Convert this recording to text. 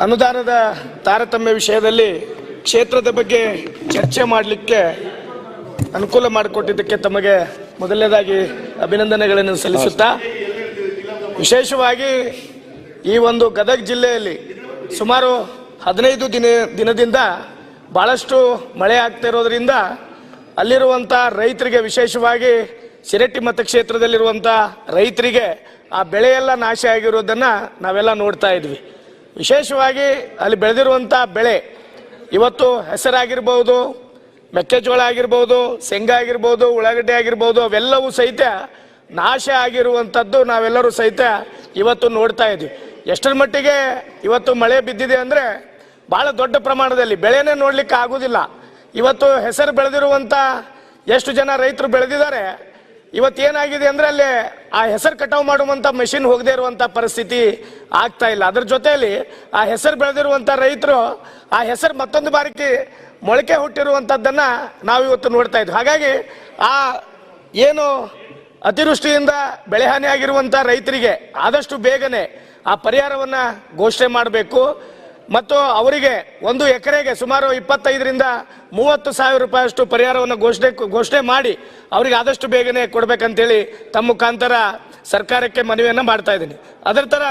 ಅನುದಾನದ ತಾರತಮ್ಯ ವಿಷಯದಲ್ಲಿ ಕ್ಷೇತ್ರದ ಬಗ್ಗೆ ಚರ್ಚೆ ಮಾಡಲಿಕ್ಕೆ ಅನುಕೂಲ ಮಾಡಿಕೊಟ್ಟಿದ್ದಕ್ಕೆ ತಮಗೆ ಮೊದಲನೇದಾಗಿ ಅಭಿನಂದನೆಗಳನ್ನು ಸಲ್ಲಿಸುತ್ತಾ, ವಿಶೇಷವಾಗಿ ಈ ಒಂದು ಗದಗ ಜಿಲ್ಲೆಯಲ್ಲಿ ಸುಮಾರು ಹದಿನೈದು ದಿನ, ದಿನದಿಂದ ಭಾಳಷ್ಟು ಮಳೆ ಆಗ್ತಾ ಇರೋದ್ರಿಂದ ಅಲ್ಲಿರುವಂಥ ರೈತರಿಗೆ ವಿಶೇಷವಾಗಿ ಸಿರಟ್ಟಿ ಮತಕ್ಷೇತ್ರದಲ್ಲಿರುವಂಥ ರೈತರಿಗೆ ಆ ಬೆಳೆಯೆಲ್ಲ ನಾಶ ಆಗಿರೋದನ್ನು ನಾವೆಲ್ಲ ನೋಡ್ತಾ ಇದ್ವಿ. ವಿಶೇಷವಾಗಿ ಅಲ್ಲಿ ಬೆಳೆದಿರುವಂಥ ಬೆಳೆ ಇವತ್ತು ಹೆಸರಾಗಿರ್ಬೋದು, ಮೆಕ್ಕೆಜೋಳ ಆಗಿರ್ಬೋದು, ಶೇಂಗಾ ಆಗಿರ್ಬೋದು, ಉಳ್ಳಾಗಡ್ಡೆ ಆಗಿರ್ಬೋದು, ಅವೆಲ್ಲವೂ ಸಹಿತ ನಾಶ ಆಗಿರುವಂಥದ್ದು ನಾವೆಲ್ಲರೂ ಸಹಿತ ಇವತ್ತು ನೋಡ್ತಾ ಇದ್ವಿ. ಎಷ್ಟರ ಮಟ್ಟಿಗೆ ಇವತ್ತು ಮಳೆ ಬಿದ್ದಿದೆ ಅಂದರೆ ಭಾಳ ದೊಡ್ಡ ಪ್ರಮಾಣದಲ್ಲಿ ಬೆಳೆನೇ ನೋಡಲಿಕ್ಕೆ ಆಗೋದಿಲ್ಲ. ಇವತ್ತು ಹೆಸರು ಬೆಳೆದಿರುವಂಥ ಎಷ್ಟು ಜನ ರೈತರು ಬೆಳೆದಿದ್ದಾರೆ ಇವತ್ತೇನಾಗಿದೆ ಅಂದ್ರೆ ಅಲ್ಲಿ ಆ ಹೆಸರು ಕಟಾವು ಮಾಡುವಂತ ಮೆಷಿನ್ ಹೋಗದೆ ಇರುವಂತ ಪರಿಸ್ಥಿತಿ ಆಗ್ತಾ ಇಲ್ಲ. ಅದ್ರ ಜೊತೆಯಲ್ಲಿ ಆ ಹೆಸರು ಬೆಳೆದಿರುವಂತ ರೈತರು ಆ ಹೆಸರು ಮತ್ತೊಂದು ಬಾರಿಗೆ ಮೊಳಕೆ ಹುಟ್ಟಿರುವಂತದ್ದನ್ನ ನಾವು ಇವತ್ತು ನೋಡ್ತಾ ಇದ್ವಿ. ಹಾಗಾಗಿ ಆ ಏನು ಅತಿವೃಷ್ಟಿಯಿಂದ ಬೆಳೆ ಹಾನಿ ಆಗಿರುವಂತ ರೈತರಿಗೆ ಆದಷ್ಟು ಬೇಗನೆ ಆ ಪರಿಹಾರವನ್ನ ಘೋಷಣೆ ಮಾಡಬೇಕು. ಮತ್ತು ಅವರಿಗೆ ಒಂದು ಎಕರೆಗೆ ಸುಮಾರು ಇಪ್ಪತ್ತೈದರಿಂದ ಮೂವತ್ತು ಸಾವಿರ ರೂಪಾಯಿ ಅಷ್ಟು ಪರಿಹಾರವನ್ನು ಘೋಷಣೆ ಘೋಷಣೆ ಮಾಡಿ ಅವರಿಗೆ ಆದಷ್ಟು ಬೇಗನೆ ಕೊಡಬೇಕಂತೇಳಿ ತಮ್ಮ ಮುಖಾಂತರ ಸರ್ಕಾರಕ್ಕೆ ಮನವಿಯನ್ನು ಮಾಡ್ತಾ ಇದ್ದೀನಿ. ಅದರ ತರ